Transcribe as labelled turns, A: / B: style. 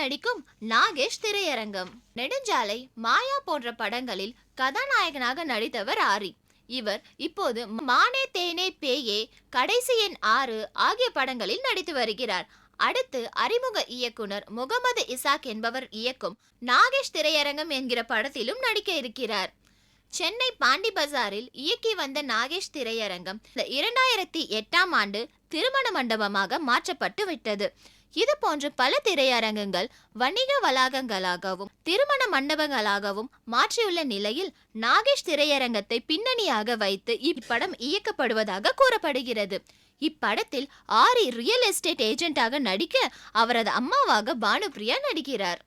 A: நடிக்கும் நாகேஷ் திரையரங்கம். நெடுஞ்சாலை மாயா போன்ற படங்களில் கதாநாயகனாக நடித்தவர் ஆரி. இவர் இப்போது மானே தேனே பேயே கடைசி எண் ஆறு ஆகிய படங்களில் நடித்து வருகிறார். அடுத்து அறிமுக இயக்குனர் முகமது இசாக் என்பவர் இயக்கும் நாகேஷ் திரையரங்கம் என்கிற படத்திலும் நடிக்க இருக்கிறார். சென்னை பாண்டி பஜாரில் இயக்கி வந்த நாகேஷ் திரையரங்கம் இரண்டாயிரத்தி எட்டாம் ஆண்டு திருமண மண்டபமாக மாற்றப்பட்டு விட்டது. இது போன்ற பல திரையரங்குகள் வணிக வளாகங்களாகவும் திருமண மண்டபங்களாகவும் மாற்றியுள்ள நிலையில் நாகேஷ் திரையரங்கத்தை பின்னணியாக வைத்து இப்படம் இயக்கப்படுவதாக கூறப்படுகிறது. இப்படத்தில் ஆரி ரியல் எஸ்டேட் ஏஜென்ட்டாக நடிக்க அவரது அம்மாவாக பானுபிரியா நடிக்கிறார்.